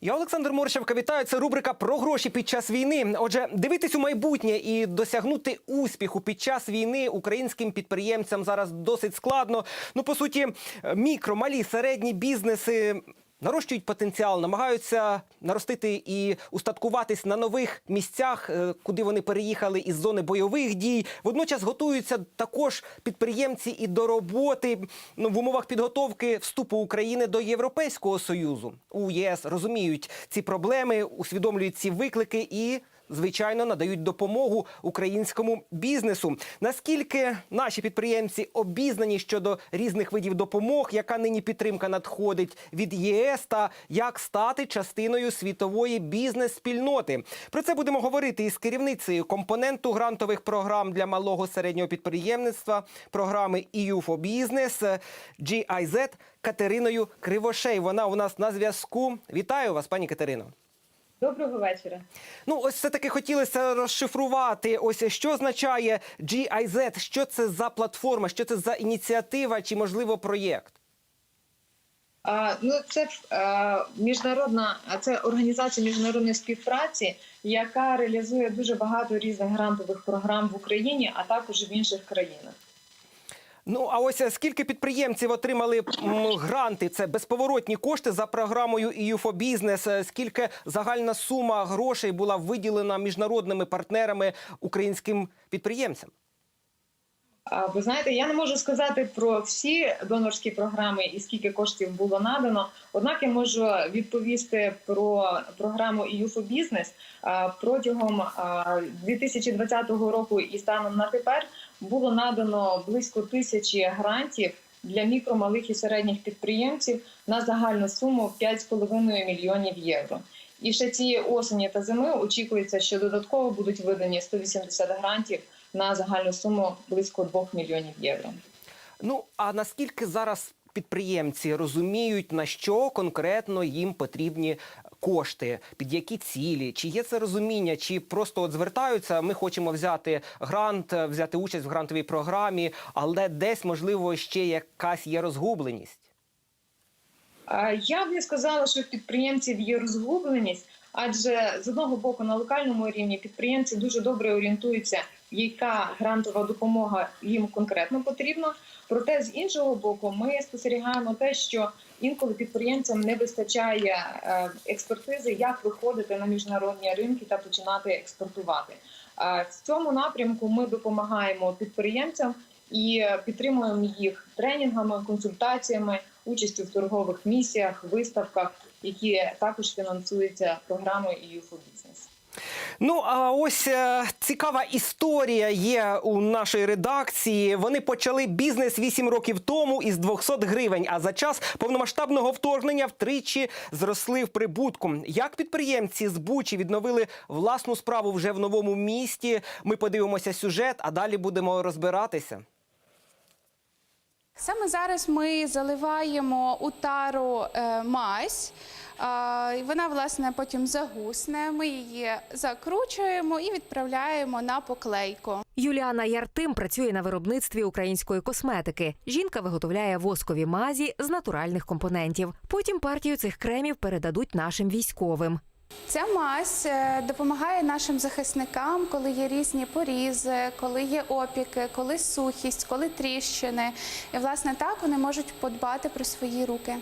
Я Олександр Морщевка вітаю. Це рубрика про гроші під час війни. Отже, дивитись у майбутнє і досягнути успіху під час війни українським підприємцям зараз досить складно. Ну, по суті, мікро, малі, середні бізнеси. Нарощують потенціал, намагаються наростити і устаткуватись на нових місцях, е, куди вони переїхали із зони бойових дій. Водночас готуються також підприємці і до роботи ну, в умовах підготовки вступу України до Європейського союзу. У ЄС розуміють ці проблеми, усвідомлюють ці виклики і. Звичайно, надають допомогу українському бізнесу. Наскільки наші підприємці обізнані щодо різних видів допомог, яка нині підтримка надходить від ЄС, та як стати частиною світової бізнес-спільноти? Про це будемо говорити із керівницею компоненту грантових програм для малого середнього підприємництва програми EU for Business GIZ Катериною Кривошей. Вона у нас на зв'язку. Вітаю вас, пані Катерино. Доброго вечора. Ну, ось все таки хотілося розшифрувати. Ось що означає GIZ, що це за платформа, що це за ініціатива чи можливо проєкт? А, ну, це а, міжнародна, це організація міжнародної співпраці, яка реалізує дуже багато різних грантових програм в Україні, а також в інших країнах. Ну а ось е, скільки підприємців отримали гранти? Це безповоротні кошти за програмою EU for. Е, Скільки загальна сума грошей була виділена міжнародними партнерами українським підприємцям? Ви знаєте, я не можу сказати про всі донорські програми і скільки коштів було надано. Однак я можу відповісти про програму EU for Business. Протягом 2020 року і станом на тепер було надано близько тисячі грантів для мікро, малих і середніх підприємців на загальну суму 5,5 мільйонів євро. І ще цієї осені та зими очікується, що додатково будуть видані 180 грантів на загальну суму близько 2 мільйонів євро. Ну а наскільки зараз підприємці розуміють, на що конкретно їм потрібні кошти, під які цілі? Чи є це розуміння, чи просто от звертаються? Ми хочемо взяти грант, взяти участь в грантовій програмі, але десь можливо ще якась є розгубленість. Я б не сказала, що в підприємців є розгубленість, адже з одного боку на локальному рівні підприємці дуже добре орієнтуються, яка грантова допомога їм конкретно потрібна. Проте з іншого боку, ми спостерігаємо те, що інколи підприємцям не вистачає е, експертизи, як виходити на міжнародні ринки та починати експортувати. Е, В цьому напрямку ми допомагаємо підприємцям і підтримуємо їх тренінгами, консультаціями, участю в торгових місіях, виставках, які також фінансуються програмою EU for Business. Ну а ось е, цікава історія є у нашої редакції. Вони почали бізнес 8 років тому із 200 гривень. А за час повномасштабного вторгнення втричі зросли в прибутку. Як підприємці з Бучі відновили власну справу вже в новому місті? Ми подивимося сюжет, а далі будемо розбиратися. Саме зараз ми заливаємо у тару е, мазь. Вона власне потім загусне. Ми її закручуємо і відправляємо на поклейку. Юліана Яртим працює на виробництві української косметики. Жінка виготовляє воскові мазі з натуральних компонентів. Потім партію цих кремів передадуть нашим військовим. Ця мазь е, допомагає нашим захисникам, коли є різні порізи, коли є опіки, коли сухість, коли тріщини. І власне так вони можуть подбати про свої руки.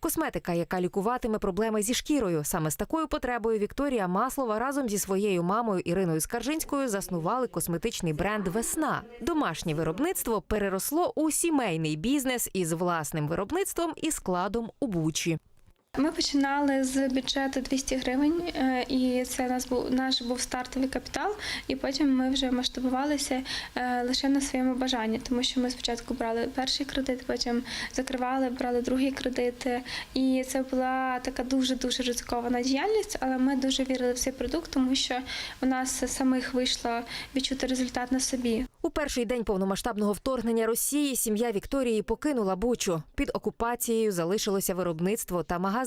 Косметика, яка лікуватиме проблеми зі шкірою. Саме з такою потребою Вікторія Маслова разом зі своєю мамою Іриною Скаржинською заснували косметичний бренд Весна. Домашнє виробництво переросло у сімейний бізнес із власним виробництвом і складом у Бучі. Ми починали з бюджету 200 гривень, е, і це нас був наш був стартовий капітал. І потім ми вже масштабувалися е, лише на своєму бажанні, тому що ми спочатку брали перший кредит, потім закривали, брали другий кредит. І це була така дуже дуже ризикована діяльність, але ми дуже вірили в цей продукт, тому що у нас самих вийшло відчути результат на собі. У перший день повномасштабного вторгнення Росії сім'я Вікторії покинула Бучу. Під окупацією залишилося виробництво та магазин.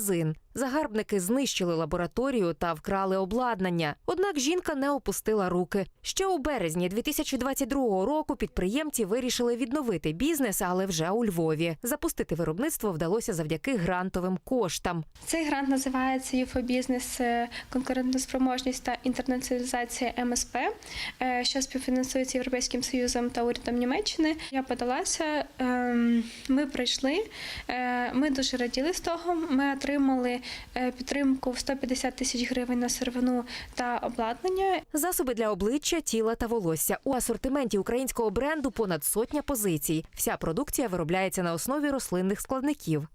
Загарбники знищили лабораторію та вкрали обладнання. Однак жінка не опустила руки. Ще у березні 2022 року підприємці вирішили відновити бізнес, але вже у Львові. Запустити виробництво вдалося завдяки грантовим коштам. Цей грант називається «ЮФО-бізнес. е, Конкурентоспроможність та інтернаціоналізація МСП, е, що співфінансується Європейським Союзом та урядом Німеччини. Я подалася. ем, Ми пройшли. е, Ми дуже раділи з того. Ми отримали е, підтримку в 150 тисяч гривень на сировину та обладнання. Засоби для обличчя, тіла та волосся у асортименті українського бренду понад сотня позицій. Вся продукція виробляється на основі рослинних складників.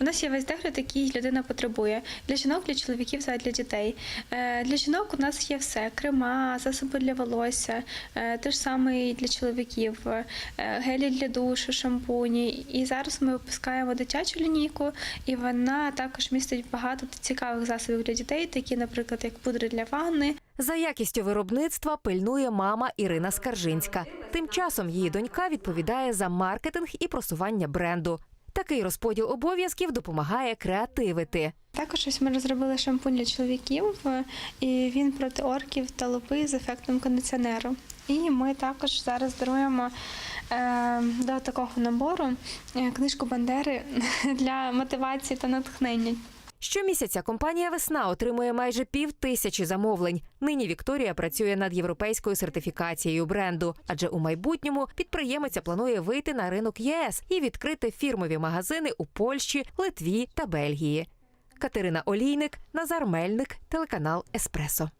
У нас є весь догляд, який людина потребує для жінок, для чоловіків та для дітей. Е, Для жінок у нас є все: крема, засоби для волосся, е, те ж саме і для чоловіків, е, гелі для душу, шампуні. І зараз ми випускаємо дитячу лінійку, і вона також містить багато цікавих засобів для дітей, такі, наприклад, як пудри для ванни, За якістю виробництва пильнує мама Ірина Скаржинська. Тим часом її донька відповідає за маркетинг і просування бренду. Такий розподіл обов'язків допомагає креативити. Також ось ми розробили шампунь для чоловіків, е, і він проти орків та лупи з ефектом кондиціонеру. І ми також зараз даруємо е, до такого набору е, книжку Бандери для мотивації та натхнення. Щомісяця компанія Весна отримує майже пів тисячі замовлень. Нині Вікторія працює над європейською сертифікацією бренду, адже у майбутньому підприємиця планує вийти на ринок ЄС і відкрити фірмові магазини у Польщі, Литві та Бельгії. Катерина Олійник, Назар Мельник, телеканал Еспресо.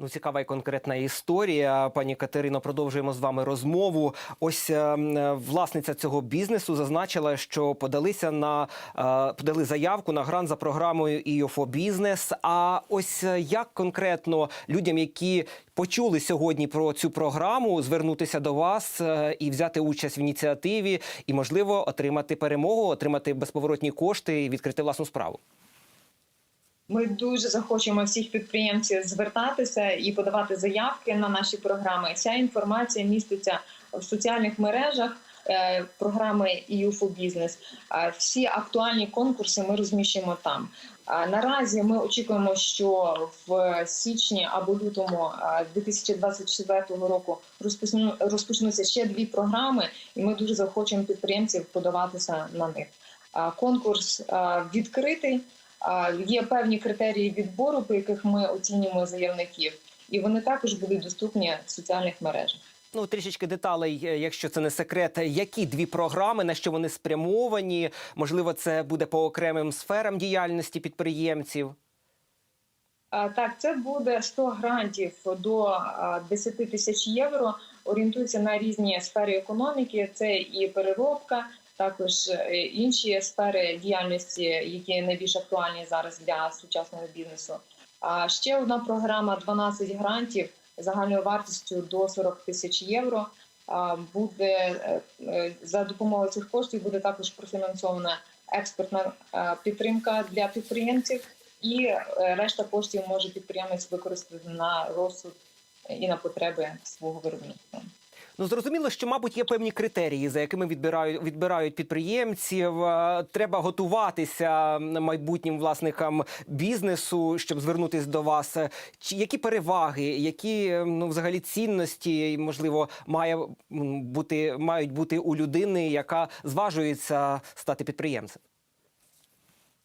Ну, цікава і конкретна історія. Пані Катерино, продовжуємо з вами розмову. Ось е, власниця цього бізнесу зазначила, що подалися на е, подали заявку на грант за програмою «ІОФО Бізнес. А ось е, як конкретно людям, які почули сьогодні про цю програму, звернутися до вас е, і взяти участь в ініціативі, і можливо отримати перемогу, отримати безповоротні кошти і відкрити власну справу. Ми дуже захочемо всіх підприємців звертатися і подавати заявки на наші програми. Ця інформація міститься в соціальних мережах е, програми EU Business. Всі актуальні конкурси ми розміщуємо там. Наразі ми очікуємо, що в січні або лютому а, 2024 року розпочну- розпочнуться ще дві програми, і ми дуже захочемо підприємців подаватися на них. Конкурс відкритий. Є певні критерії відбору, по яких ми оцінюємо заявників, і вони також будуть доступні в соціальних мережах. Ну, трішечки деталей, е, якщо це не секрет, які дві програми, на що вони спрямовані? Можливо, це буде по окремим сферам діяльності підприємців. Так, це буде 100 грантів до а, 10 тисяч євро. Орієнтується на різні сфери економіки. Це і переробка, також е, інші сфери діяльності, які найбільш актуальні зараз для сучасного бізнесу. А ще одна програма 12 грантів загальною вартістю до 40 тисяч євро. Буде е, е, за допомогою цих коштів буде також профінансована експортна е, підтримка для підприємців, і решта коштів може підприємець використати на розсуд і на потреби свого виробництва. Ну зрозуміло, що мабуть є певні критерії, за якими відбирають відбирають підприємців. Е, Треба готуватися майбутнім власникам бізнесу, щоб звернутись до вас. Чи які переваги, які ну взагалі цінності можливо має бути мають бути у людини, яка зважується стати підприємцем?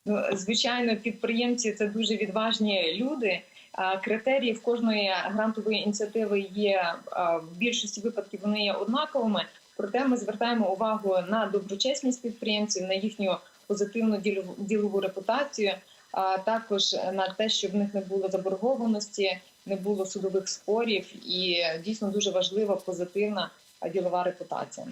Ну, звичайно, підприємці це дуже відважні люди. Критерії в кожної грантової ініціативи є в більшості випадків вони є однаковими. Проте ми звертаємо увагу на доброчесність підприємців, на їхню позитивну ділову репутацію, а також на те, щоб в них не було заборгованості, не було судових спорів, і дійсно дуже важлива позитивна ділова репутація.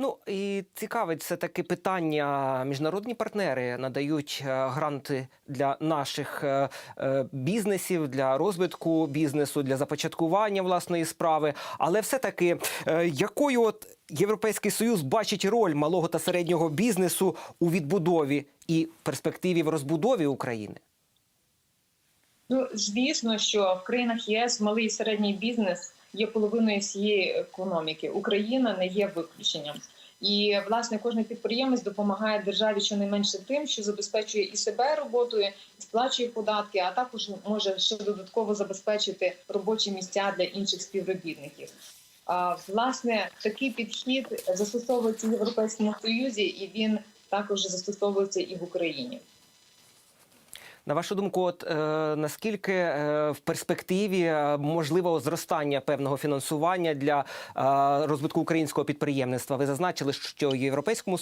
Ну і цікавить все таки питання. Міжнародні партнери надають е, гранти для наших е, е, бізнесів, для розвитку бізнесу, для започаткування власної справи. Але все таки, якою от Європейський Союз бачить роль малого та середнього бізнесу у відбудові і перспективі в розбудові України? Ну, звісно, що в країнах ЄС малий і середній бізнес є половиною всієї економіки. Україна не є виключенням. І власне кожен підприємець допомагає державі щонайменше тим, що забезпечує і себе роботою, і сплачує податки, а також може ще додатково забезпечити робочі місця для інших співробітників. Власне, такий підхід застосовується в Європейському Союзі, і він також застосовується і в Україні. На вашу думку, от е, наскільки е, в перспективі е, можливо зростання певного фінансування для е, розвитку українського підприємництва? Ви зазначили, що в Європейському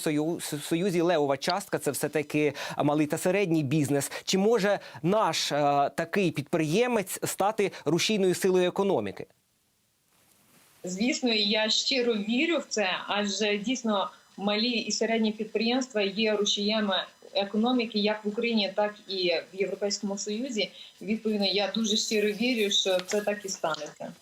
Союзі левова частка це все таки малий та середній бізнес. Чи може наш е, такий підприємець стати рушійною силою економіки? Звісно, я щиро вірю в це, адже дійсно малі і середні підприємства є рушіями економіки як в Україні, так і в Європейському Союзі. Відповідно, я дуже щиро вірю, що це так і станеться.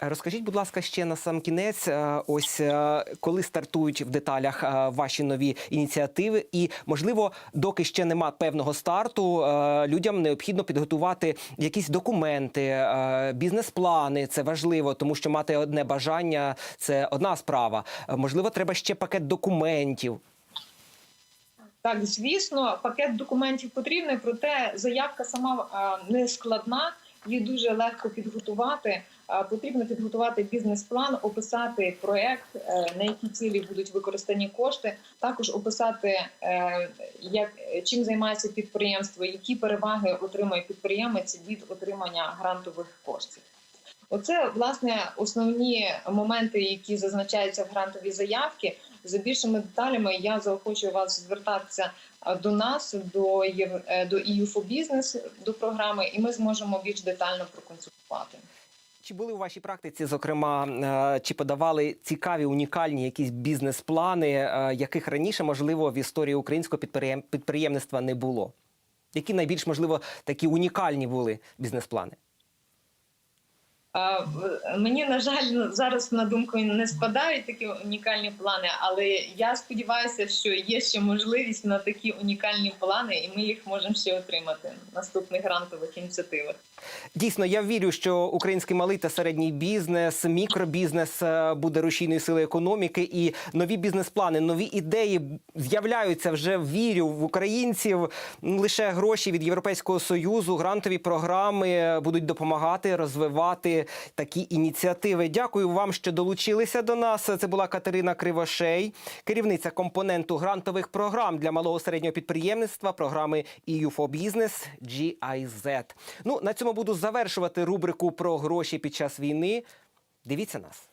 Розкажіть, будь ласка, ще на сам кінець, е, ось е, коли стартують в деталях е, ваші нові ініціативи, і можливо, доки ще нема певного старту, людям необхідно підготувати якісь документи, бізнес-плани. Це важливо, тому що мати одне бажання це одна справа. Можливо, треба ще пакет документів. Так, звісно, пакет документів потрібний, проте заявка сама не складна, її дуже легко підготувати. Потрібно підготувати бізнес-план, описати проект, е, на які цілі будуть використані кошти, також описати, е, як чим займається підприємство, які переваги отримує підприємець від отримання грантових коштів. Оце власне основні моменти, які зазначаються в грантовій заявці. За більшими деталями я заохочую вас звертатися до нас, до е, до for Business, до програми, і ми зможемо більш детально проконсультувати. Чи були у вашій практиці, зокрема, е, чи подавали цікаві унікальні якісь бізнес-плани, е, яких раніше можливо в історії українського підприєм- підприємництва не було? Які найбільш можливо такі унікальні були бізнес-плани? Мені на жаль зараз на думку не спадають такі унікальні плани, але я сподіваюся, що є ще можливість на такі унікальні плани, і ми їх можемо ще отримати в наступних грантових ініціативах. Дійсно, я вірю, що український малий та середній бізнес, мікробізнес е, буде рушійною силою економіки, і нові бізнес-плани, нові ідеї з'являються вже вірю в українців. Лише гроші від Європейського союзу, грантові програми будуть допомагати розвивати такі ініціативи. Дякую вам, що долучилися до нас. Це була Катерина Кривошей, керівниця компоненту грантових програм для малого середнього підприємництва програми EU for Business GIZ. Ну на цьому буду завершувати рубрику про гроші під час війни. Дивіться нас.